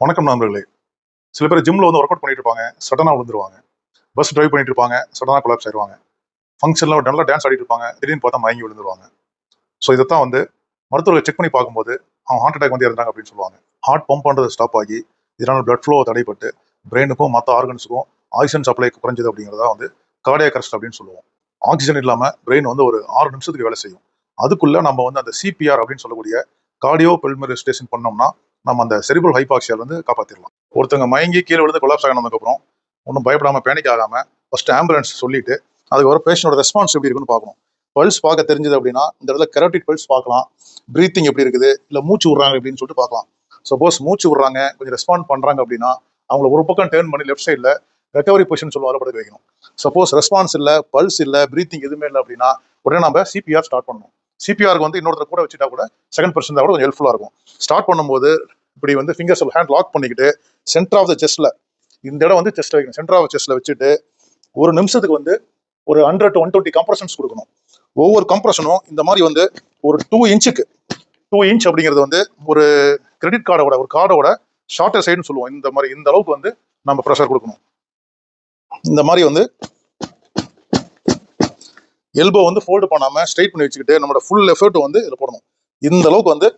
வணக்கம் நண்பர்களே. சில பேர் ஜிம்ல வந்து ஒர்க் அவுட் பண்ணிட்டு இருப்பாங்க சடனாக விழுந்துருவாங்க. பஸ் டிரைவ் பண்ணிட்டு இருப்பாங்க சடனா கொலாப்ஸ் ஆயிருவாங்க ஃபங்க்ஷன்ல நல்லா டான்ஸ் ஆடிட்டு இருப்பாங்க திடீர்னு பார்த்தா மயங்கி விழுந்துருவாங்க. ஸோ இதைத்தான் வந்து மருத்துவர்கள் செக் பண்ணி பார்க்கும்போது அவங்க ஹார்ட் அட்டாக் வந்து இறந்தாங்க அப்படின்னு சொல்லுவாங்க. ஹார்ட் பம்ப் பண்ணுறது ஸ்டாப் ஆகி இதனால பிளட் ஃப்ளோ தடைப்பட்டு பிரெயினுக்கும் மற்ற ஆர்கன்ஸுக்கும் ஆக்சிஜன் சப்ளை குறைஞ்சது அப்படிங்கிறதா வந்து கார்டியா கரெஸ்ட் அப்படின்னு சொல்லுவோம். ஆக்சிஜன் இல்லாமல் பிரெயின் வந்து ஒரு ஆறு நிமிஷத்துக்கு வேலை செய்யும். அதுக்குள்ளே நம்ம வந்து அந்த சிபிஆர் அப்படின்னு சொல்லக்கூடிய கார்டியோ பெல்மரி ஸ்டேஷன் பண்ணோம்னா நம்ம அந்த செரிபல் ஹைபாக்சியால வந்து காப்பாத்திடலாம் ஒருத்தவங்க மயங்கி கீழே விழுந்து கொலாப்ஸ் ஆகினதுக்கப்புறம் ஒன்றும் பயப்படாமல் பேனிக் ஆகாமல் ஃபர்ஸ்ட் ஆம்புலன்ஸ் சொல்லிட்டு அதுக்கப்புறம் பேஷண்டோட ரெஸ்பான்ஸ் எப்படி இருக்குன்னு பார்க்கணும். பல்ஸ் பார்க்க தெரிஞ்சது அப்படின்னா இந்த இடத்துல கெரோட்டிக் பல்ஸ் பார்க்கலாம். ப்ரீத்திங் எப்படி இருக்குது? இல்லை மூச்சு விடுறாங்க அப்படின்னு சொல்லிட்டு பார்க்கலாம். சப்போஸ் மூச்சு விடுறாங்க கொஞ்சம் ரெஸ்பாண்ட் பண்ணுறாங்க அப்படின்னா அவங்கள ஒரு பக்கம் டேர்ன் பண்ணி லெஃப்ட் சைடில் ரெக்கவரி பொசிஷன் சொல்லுவாங்க படுக்க வைக்கணும். சப்போஸ் ரெஸ்பான்ஸ் இல்லை பல்ஸ் இல்லை ப்ரீத்திங் எதுவுமே இல்லை அப்படின்னா உடனே நம்ம சிபிஆர் ஸ்டார்ட் பண்ணணும். சிபிஆருக்கு வந்து இன்னொருத்தர் கூட வச்சுட்டா கூட செகண்ட் பர்சன் கூட கொஞ்சம் ஹெல்ப்ஃபுல்லாக இருக்கும். ஸ்டார்ட் பண்ணும்போது இப்படி வந்து ஃபிங்கர்ஸ் ஹேண்ட் லாக் பண்ணிக்கிட்டு சென்டர் ஆஃப் த செஸ்ட்ல இந்த இடம் வந்து செஸ்ட் வைக்கணும். சென்டர் ஆஃப் செஸ்ட்ல வச்சுட்டு ஒரு நிமிஷத்துக்கு வந்து ஒரு hundred to one twenty compressions கொடுக்கணும். ஒவ்வொரு கம்ப்ரஷனும் இந்த மாதிரி வந்து ஒரு டூ இன்ச்சுக்கு டூ இன்ச் அப்படிங்கிறது வந்து ஒரு கிரெடிட் கார்டோட ஒரு கார்டோட ஷார்ட்டர் சைடுன்னு சொல்லுவோம். இந்த மாதிரி இந்த அளவுக்கு வந்து நம்ம ப்ரெஷர் கொடுக்கணும். இந்த மாதிரி வந்து எல்போ வந்து ஃபோல்டு பண்ணாம ஸ்ட்ரைட் பண்ணி வச்சுக்கிட்டு நம்மளோட ஃபுல் எஃபர்ட் வந்து இதில் போடணும். இந்த அளவுக்கு வந்து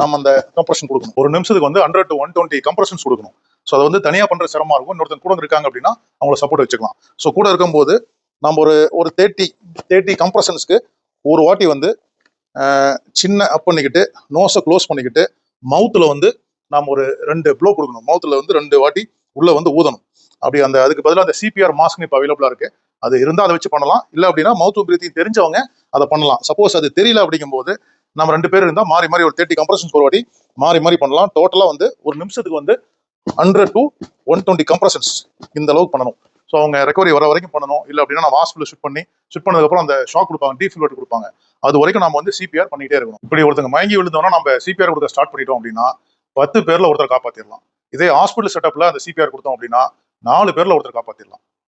நம்ம அந்த கம்ப்ரஷன் கொடுக்கணும். ஒரு நிமிஷத்துக்கு வந்து hundred to one twenty compressions கொடுக்கணும். ஸோ அதை வந்து தனியாக பண்ணுற சிரமமாக இருக்கும். இன்னொருத்தன் கூட இருக்காங்க அப்படின்னா அவங்கள சப்போர்ட் வச்சுக்கலாம். ஸோ கூட இருக்கும்போது நம்ம ஒரு ஒரு தேர்ட்டி தேர்ட்டி கம்ப்ரஷன்ஸ்க்கு ஒரு வாட்டி வந்து சின்ன அப் பண்ணிக்கிட்டு நோஸை க்ளோஸ் பண்ணிக்கிட்டு மவுத்தில் வந்து நாம் ஒரு ரெண்டு ப்ளோ கொடுக்கணும். மவுத்தில் வந்து ரெண்டு வாட்டி உள்ளே வந்து ஊதணும். அப்படி அந்த அதுக்கு பதிலாக அந்த சிபிஆர் மாஸ்க் இப்போ அவைலபிளாக இருக்குது அது இருந்தால் அதை வச்சு பண்ணலாம். இல்லை அப்படின்னா மவுத் பிரீத்திங் தெரிஞ்சவங்க அதை பண்ணலாம். சப்போஸ் அது தெரியல அப்படிங்கும்போது நம்ம ரெண்டு பேர் இருந்தால் மாறி மாறி ஒரு தேர்ட்டி கம்ப்ரஷன்ஸ் ஒரு வாட்டி மாறி மாறி பண்ணலாம். டோட்டலாக வந்து ஒரு நிமிஷத்துக்கு வந்து hundred to one twenty compressions இந்த அளவுக்கு பண்ணணும். ஸோ அவங்க ரெக்கவரி வர வரைக்கும் பண்ணணும். இல்லை அப்படின்னா நம்ம ஹாஸ்பிட்டல் ஷிஃப்ட் பண்ணி ஷிஃப்ட் பண்ணதுக்கப்புறம் அந்த ஷாக் கொடுப்பாங்க டீஃபில்வெட் கொடுப்பாங்க. அது வரைக்கும் நம்ம வந்து சிபிஆர் பண்ணிகிட்டே இருக்கணும். இப்படி ஒருத்தங்க மயங்கி விழுந்தோம்னா நம்ம சிபிஆர் கொடுக்க ஸ்டார்ட் பண்ணிட்டோம் அப்படின்னா பத்து பேரில் ஒருத்தர் காப்பாற்றிடலாம் இதே ஹாஸ்பிட்டல் செட்டப்பில் அந்த சிபிஆர் கொடுத்தோம் அப்படின்னா நாலு பேரில் ஒருத்தர் காப்பாற்றிடலாம்